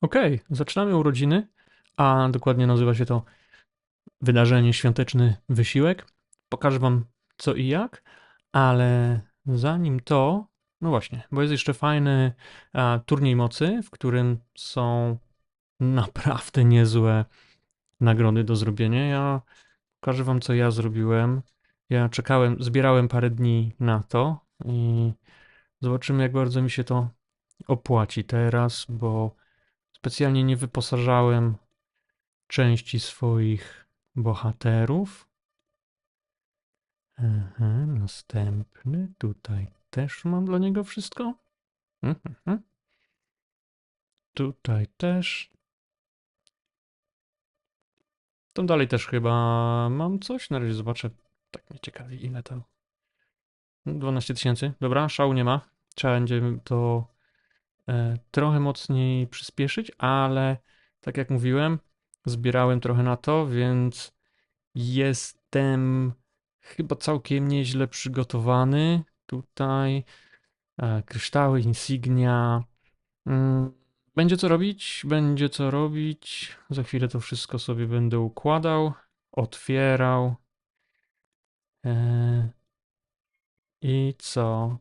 Okej, zaczynamy urodziny, a dokładnie nazywa się to wydarzenie świąteczny wysiłek. Pokażę wam co i jak, ale zanim to, no właśnie, bo jest jeszcze fajny a, turniej mocy, w którym są naprawdę niezłe nagrody do zrobienia. Ja pokażę wam co ja zrobiłem. Ja czekałem, zbierałem parę dni na to i zobaczymy jak bardzo mi się to opłaci teraz, bo Specjalnie nie wyposażałem części swoich bohaterów. Aha, następny. Tutaj też mam dla niego wszystko. Mhm. Tutaj też. Tam dalej też chyba mam coś. Na razie zobaczę. Tak mnie ciekawi, ile to. 12 tysięcy. Dobra, szału nie ma. Trzeba będzie to trochę mocniej przyspieszyć, ale tak jak mówiłem, zbierałem trochę na to, więc jestem chyba całkiem nieźle przygotowany. Tutaj e, kryształy, insignia. Mm, będzie co robić, będzie co robić. Za chwilę to wszystko sobie będę układał, otwierał. E, I co?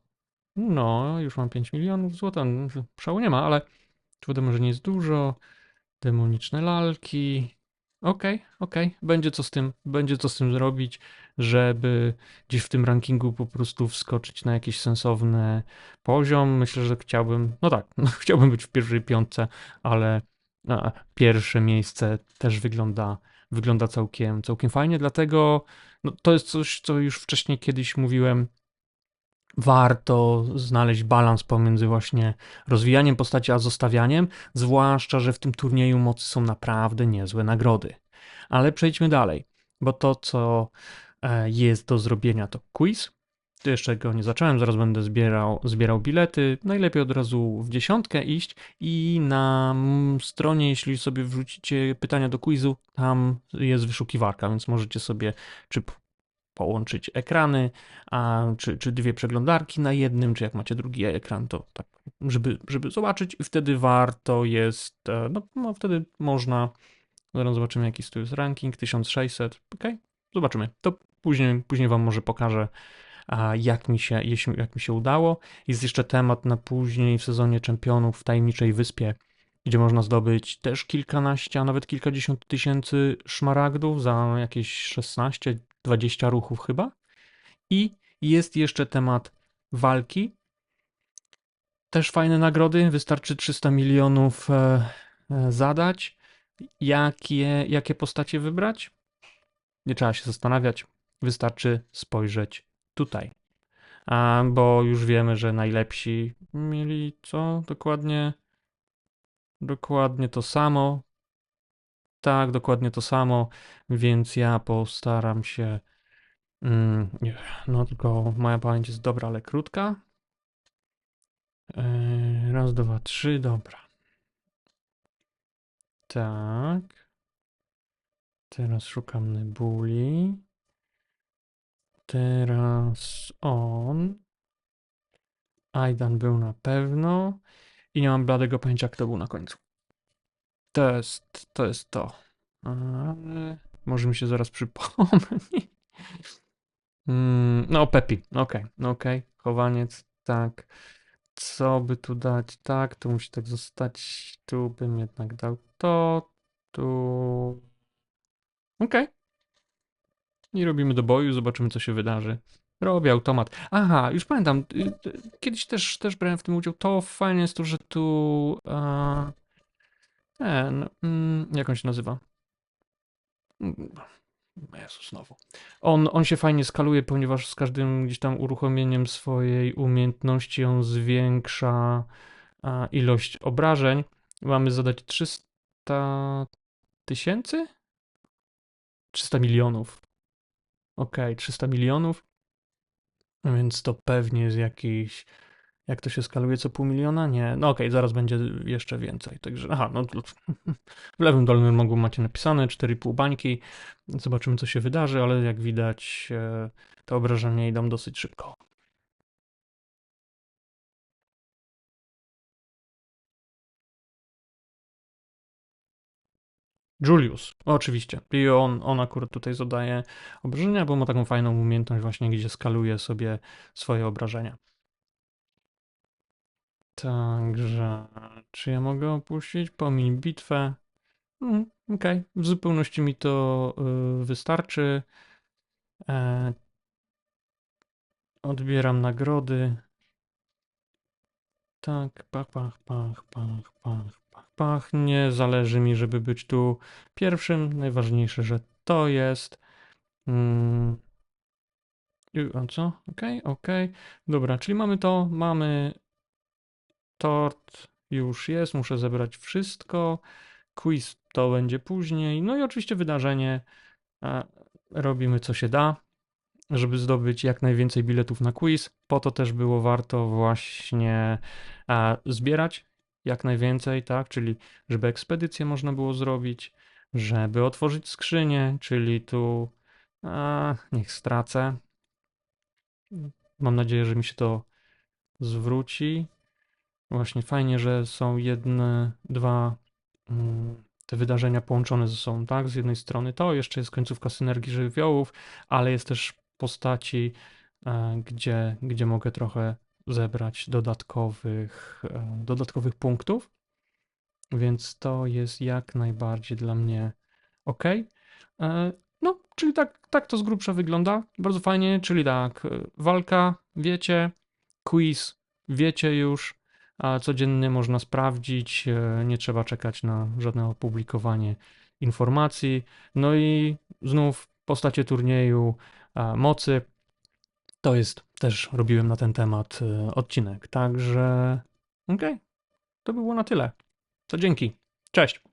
No, już mam 5 milionów złota. Szału nie ma, ale wiadomo, że nie jest dużo. Demoniczne lalki. Okej, okay, okej. Okay. Będzie co z tym, będzie co z tym zrobić, żeby gdzieś w tym rankingu po prostu wskoczyć na jakiś sensowny poziom. Myślę, że chciałbym, no tak, no, chciałbym być w pierwszej piątce, ale a, pierwsze miejsce też wygląda, wygląda całkiem, całkiem fajnie, dlatego no, to jest coś, co już wcześniej kiedyś mówiłem warto znaleźć balans pomiędzy właśnie rozwijaniem postaci a zostawianiem, zwłaszcza, że w tym turnieju mocy są naprawdę niezłe nagrody. Ale przejdźmy dalej, bo to, co e, jest do zrobienia, to quiz. Jeszcze go nie zacząłem, zaraz będę zbierał, zbierał bilety. Najlepiej od razu w dziesiątkę iść i na stronie, jeśli sobie wrzucicie pytania do quizu, tam jest wyszukiwarka, więc możecie sobie czy połączyć ekrany, a, czy, czy dwie przeglądarki na jednym, czy jak macie drugi ekran, to tak, żeby, żeby zobaczyć. I wtedy warto jest, e, no, no wtedy można, zaraz zobaczymy jaki tu jest ranking, 1600, ok, zobaczymy, to później, później wam może pokażę, a jak mi się, jeśli, jak mi się udało. Jest jeszcze temat na później w sezonie czempionów w Tajemniczej Wyspie, gdzie można zdobyć też kilkanaście, a nawet kilkadziesiąt tysięcy szmaragdów za jakieś 16, 20 ruchów chyba. I jest jeszcze temat walki. Też fajne nagrody, wystarczy 300 milionów e, e, zadać. Jakie, jakie postacie wybrać? Nie trzeba się zastanawiać, wystarczy spojrzeć tutaj. A, bo już wiemy, że najlepsi mieli co? Dokładnie dokładnie to samo. Tak, dokładnie to samo, więc ja postaram się. Mm, no tylko moja pamięć jest dobra, ale krótka. Yy, raz, dwa, trzy, dobra. Tak. Teraz szukam nebuli. Teraz on. Aidan był na pewno. I nie mam bladego pojęcia, kto był na końcu. To jest to. Jest to. Ale może mi się zaraz przypomni. Mm, no, Pepi. Okej, okay, okej. Okay. Chowaniec, tak. Co by tu dać? Tak, tu musi tak zostać. Tu bym jednak dał to. Tu. Okej. Okay. I robimy do boju, zobaczymy, co się wydarzy. Robię automat. Aha, już pamiętam. Y, kiedyś też, też brałem w tym udział. To fajnie jest to, że tu. Ten, mm, jak on się nazywa? Mm, Jezus, znowu. On, on się fajnie skaluje, ponieważ z każdym gdzieś tam uruchomieniem swojej umiejętności on zwiększa a, ilość obrażeń. Mamy zadać 300 tysięcy? 300 milionów. Ok, 300 milionów. Więc to pewnie jest jakiś jak to się skaluje co pół miliona? Nie. No okej, okay, zaraz będzie jeszcze więcej. Także, aha, no w lewym dolnym rogu macie napisane 4,5 bańki. Zobaczymy, co się wydarzy, ale jak widać, e, te obrażenia idą dosyć szybko. Julius, oczywiście. I on, on akurat tutaj zadaje obrażenia, bo ma taką fajną umiejętność właśnie, gdzie skaluje sobie swoje obrażenia. Także, czy ja mogę opuścić? Pomiń bitwę. Mm, Okej, w zupełności mi to y, wystarczy. E, odbieram nagrody. Tak, pach, pach, pach, pach, pach, pach, pach. Nie zależy mi, żeby być tu pierwszym. Najważniejsze, że to jest. Mm. A co? Okej, okej. Dobra, czyli mamy to, mamy tort, już jest, muszę zebrać wszystko. Quiz to będzie później. No i oczywiście wydarzenie. Robimy co się da, żeby zdobyć jak najwięcej biletów na quiz. Po to też było warto właśnie zbierać jak najwięcej, tak? Czyli żeby ekspedycję można było zrobić, żeby otworzyć skrzynię, czyli tu a, niech stracę. Mam nadzieję, że mi się to zwróci. Właśnie fajnie, że są jedne, dwa mm, te wydarzenia połączone ze sobą, tak? Z jednej strony to, jeszcze jest końcówka synergii żywiołów, ale jest też postaci, e, gdzie, gdzie mogę trochę zebrać dodatkowych, e, dodatkowych punktów, więc to jest jak najbardziej dla mnie ok. E, No, czyli tak, tak to z grubsza wygląda. Bardzo fajnie, czyli tak, walka, wiecie, quiz, wiecie już, a codziennie można sprawdzić, e, nie trzeba czekać na żadne opublikowanie informacji. No i znów postacie turnieju mocy. To jest też robiłem na ten temat e, odcinek. Także okej, to by było na tyle. To dzięki. Cześć.